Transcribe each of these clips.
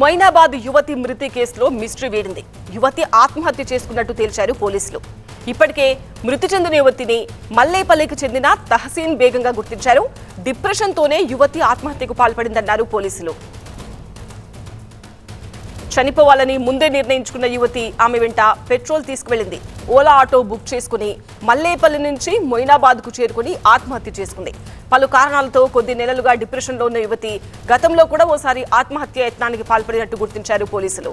మైనాబాద్ యువతి మృతి కేసులో మిస్టరీ వీడింది. యువతి ఆత్మహత్య చేసుకున్నట్టు తేల్చారు పోలీసులు. ఇప్పటికే మృతి చెందిన యువతిని మల్లేపల్లికి చెందిన తహసీన్ బేగంగా గుర్తించారు. డిప్రెషన్తోనే యువతి ఆత్మహత్యకు పాల్పడిందన్నారు పోలీసులు. చనిపోవాలని ముందే నిర్ణయించుకున్న యువతి ఆమె వెంట పెట్రోల్ తీసుకువెళ్ళింది. ఓలా ఆటో బుక్ చేసుకుని మల్లేపల్లి నుంచి మొయినాబాద్కు చేరుకుని ఆత్మహత్య చేసుకుంది. పలు కారణాలతో కొద్ది నెలలుగా డిప్రెషన్లో ఉన్న యువతి గతంలో కూడా ఓసారి ఆత్మహత్య యత్నానికి పాల్పడినట్టు గుర్తించారు పోలీసులు.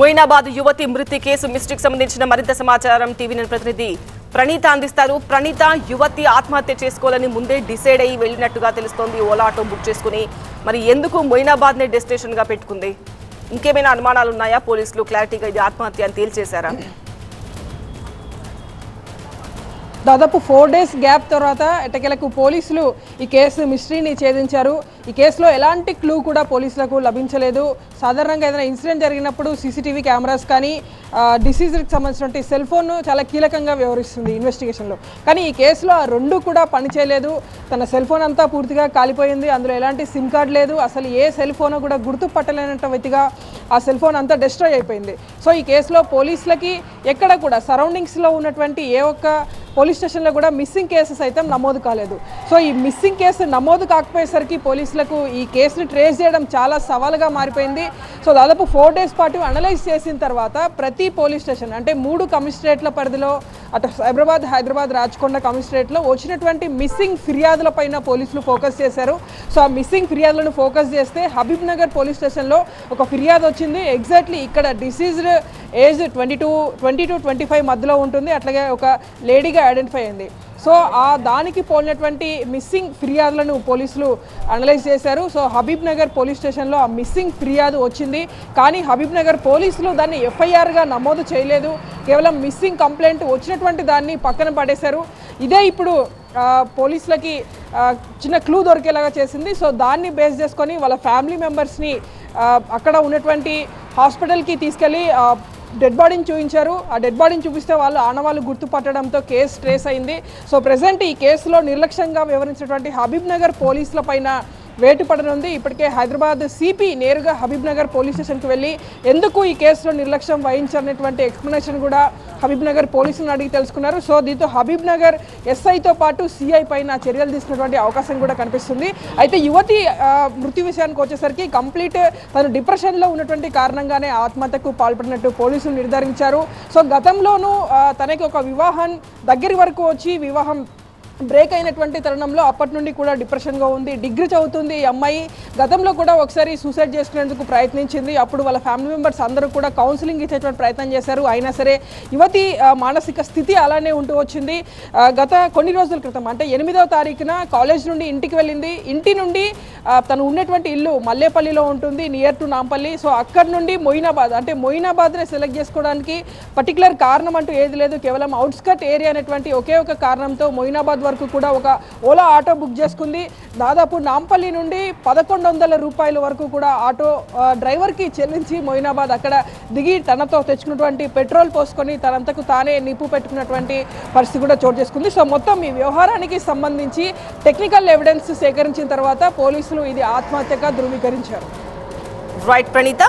మొయినాబాద్ యువతి మృతి కేసు మిస్టేక్ సంబంధించిన మరింత సమాచారం టీవీ ప్రతినిధి ప్రణీత అందిస్తారు. ప్రణీత యువతి ఆత్మహత్య చేసుకోవాలని ముందే డిసైడ్ అయ్యి వెళ్ళినట్టుగా తెలుస్తోంది. ఓలా ఆటో బుక్ చేసుకుని మరి ఎందుకు మొయినాబాద్ నే డెస్టినేషన్గా పెట్టుకుంది? ఇంకేమైనా అనుమానాలు ఉన్నాయా పోలీసులు క్లారిటీగా ఇది ఆత్మహత్య అని తేల్చేశారా? దాదాపు ఫోర్ డేస్ గ్యాప్ తర్వాత ఎటకెలకు పోలీసులు ఈ కేసు మిస్టరీని ఛేదించారు. ఈ కేసులో ఎలాంటి క్లూ కూడా పోలీసులకు లభించలేదు. సాధారణంగా ఏదైనా ఇన్సిడెంట్ జరిగినప్పుడు సీసీటీవీ కెమెరాస్ కానీ డిసీజ్కి సంబంధించినటువంటి సెల్ ఫోన్ చాలా కీలకంగా వ్యవహరిస్తుంది ఇన్వెస్టిగేషన్లో. కానీ ఈ కేసులో ఆ రెండు కూడా పనిచేయలేదు. తన సెల్ ఫోన్ అంతా పూర్తిగా కాలిపోయింది. అందులో ఎలాంటి సిమ్ కార్డ్ లేదు. అసలు ఏ సెల్ ఫోన్ కూడా గుర్తుపట్టలేనంత వ్యక్తిగా ఆ సెల్ ఫోన్ అంతా డిస్ట్రాయ్ అయిపోయింది. సో ఈ కేసులో పోలీసులకి ఎక్కడ కూడా సరౌండింగ్స్లో ఉన్నటువంటి ఏ ఒక్క పోలీస్ స్టేషన్లో కూడా మిస్సింగ్ కేసెస్ అయితే నమోదు కాలేదు. సో ఈ మిస్సింగ్ కేసు నమోదు కాకపోయేసరికి పోలీసులకు ఈ కేసుని ట్రేస్ చేయడం చాలా సవాలుగా మారిపోయింది. సో దాదాపు ఫోర్ డేస్ పాటు అనలైజ్ చేసిన తర్వాత ప్రతి పోలీస్ స్టేషన్ అంటే మూడు కమిషనరేట్ల పరిధిలో అటు సైబరాబాద్ హైదరాబాద్ రాచకొండ కమిషనరేట్లో వచ్చినటువంటి మిస్సింగ్ ఫిర్యాదులపైన పోలీసులు ఫోకస్ చేశారు. సో ఆ మిస్సింగ్ ఫిర్యాదులను ఫోకస్ చేస్తే హబీబ్ నగర్ పోలీస్ స్టేషన్లో ఒక ఫిర్యాదు వచ్చింది. ఎగ్జాక్ట్లీ ఇక్కడ deceased age twenty two twenty to twenty five మధ్యలో ఉంటుంది. అట్లాగే ఒక లేడీగా ఐడెంటిఫై అయింది. సో ఆ దానికి పోలినటువంటి మిస్సింగ్ ఫిర్యాదులను పోలీసులు అనలైజ్ చేశారు. సో హబీబ్ నగర్ పోలీస్ స్టేషన్లో ఆ మిస్సింగ్ ఫిర్యాదు వచ్చింది. కానీ హబీబ్ నగర్ పోలీసులు దాన్ని ఎఫ్ఐఆర్గా నమోదు చేయలేదు. కేవలం మిస్సింగ్ కంప్లైంట్ వచ్చినటువంటి దాన్ని పక్కన పడేశారు. ఇదే ఇప్పుడు పోలీసులకి చిన్న క్లూ దొరికేలాగా చేసింది. సో దాన్ని బేస్ చేసుకొని వాళ్ళ ఫ్యామిలీ మెంబర్స్ని అక్కడ ఉన్నటువంటి హాస్పిటల్కి తీసుకెళ్ళి డెడ్ బాడీని చూపించారు. ఆ డెడ్ బాడీని చూపిస్తే వాళ్ళు ఆనవాళ్ళు గుర్తుపట్టడంతో కేసు ట్రేస్ అయింది. సో ప్రజెంట్ ఈ కేసులో నిర్లక్ష్యంగా వివరించినటువంటి హబీబ్ నగర్ పోలీసుల పైన వేటు పడనుంది ఇప్పటికే హైదరాబాద్ సిపి నేరుగా హబీబ్ నగర్ పోలీస్ స్టేషన్కి వెళ్ళి ఎందుకు ఈ కేసులో నిర్లక్ష్యం వహించారనేటువంటి ఎక్స్ప్లెనేషన్ కూడా హబీబ్ నగర్ పోలీసులను అడిగి తెలుసుకున్నారు. సో దీంతో హబీబ్ నగర్ ఎస్ఐతో పాటు సిఐ పైన చర్యలు తీసుకున్నటువంటి అవకాశం కూడా కనిపిస్తుంది. అయితే యువతి మృతి విషయానికి వచ్చేసరికి కంప్లీట్ తను డిప్రెషన్లో ఉన్నటువంటి కారణంగానే ఆత్మహత్యకు పాల్పడినట్టు పోలీసులు నిర్ధారించారు. సో గతంలోనూ తనకి ఒక వివాహం దగ్గరి వరకు వచ్చి వివాహం బ్రేక్ అయినటువంటి తరుణంలో అప్పటి నుండి కూడా డిప్రెషన్గా ఉంది డిగ్రీ చదువుతుంది. ఈ అమ్మాయి గతంలో కూడా ఒకసారి సూసైడ్ చేసుకునేందుకు ప్రయత్నించింది. అప్పుడు వాళ్ళ ఫ్యామిలీ మెంబర్స్ అందరూ కూడా కౌన్సిలింగ్ ఇచ్చేటువంటి ప్రయత్నం చేశారు. అయినా సరే యువతి మానసిక స్థితి అలానే ఉంటూ వచ్చింది. గత కొన్ని రోజుల క్రితం అంటే ఎనిమిదవ తారీఖున కాలేజ్ నుండి ఇంటికి వెళ్ళింది. ఇంటి నుండి తను ఉన్నటువంటి ఇల్లు మల్లేపల్లిలో ఉంటుంది నియర్ టు నాంపల్లి. సో అక్కడి నుండి మొయినాబాద్ అంటే మొయినాబాద్ని సెలెక్ట్ చేసుకోవడానికి పర్టికులర్ కారణం అంటూ ఏది లేదు. కేవలం అవుట్స్కట్ ఏరియా అనేటువంటి ఒకే ఒక కారణంతో మొయినాబాద్ వరకు కూడా ఒక ఓలా ఆటో బుక్ చేసుకుంది. దాదాపు నాంపల్లి నుండి పదకొండు వందల రూపాయల వరకు కూడా ఆటో డ్రైవర్కి చెల్లించి మొయినాబాద్ అక్కడ దిగి తనతో తెచ్చుకున్నటువంటి పెట్రోల్ పోసుకొని తనంతకు తానే నిప్పు పెట్టుకున్నటువంటి పరిస్థితి కూడా చోటు చేసుకుంది. సో మొత్తం ఈ వ్యవహారానికి సంబంధించి టెక్నికల్ ఎవిడెన్స్ సేకరించిన తర్వాత పోలీసులు ఇది ఆత్మహత్యగా ధృవీకరించారు. రైట్ ప్రణీత